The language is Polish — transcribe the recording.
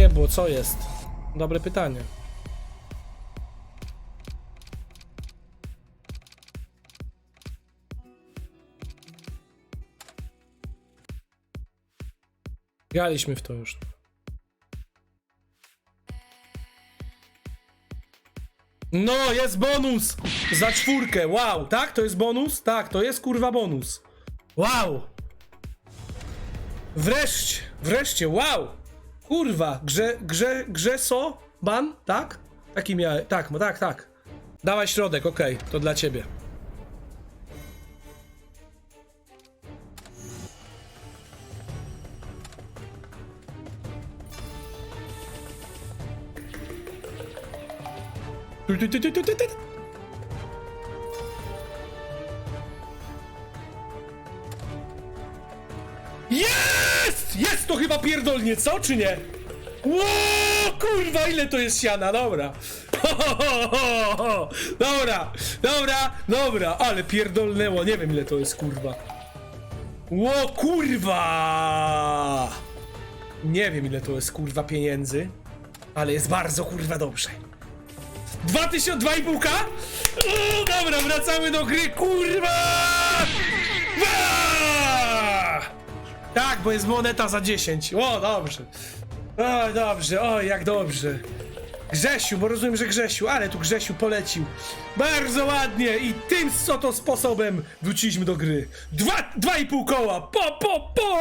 jebło, co jest? Dobre pytanie. Graliśmy w to już. No, jest bonus! Za czwórkę, wow! Tak, to jest bonus? Tak, to jest kurwa bonus. Wow! Wreszcie, wreszcie, wow! Kurwa, grze, grze, grze so? Ban? Tak? Taki miałem, tak, no tak, tak. Dawaj środek, okej, to dla ciebie. Tu. Jest! Jest to chyba pierdolnie, co czy nie? Ło, kurwa, ile to jest siana, dobra. Dobra, dobra, dobra, ale pierdolnęło, nie wiem ile to jest, kurwa. Ło, kurwa! Nie wiem ile to jest, kurwa, pieniędzy, ale jest bardzo, kurwa, dobrze. 2000, 2,5k? O, dobra, wracamy do gry, kurwa! Tak, bo jest moneta za 10. O, dobrze. O, dobrze, o, jak dobrze. Grzesiu, bo rozumiem, że Grzesiu, ale tu Grzesiu polecił. Bardzo ładnie i tym oto sposobem wróciliśmy do gry. Dwa, dwa i pół koła. Po, po, po!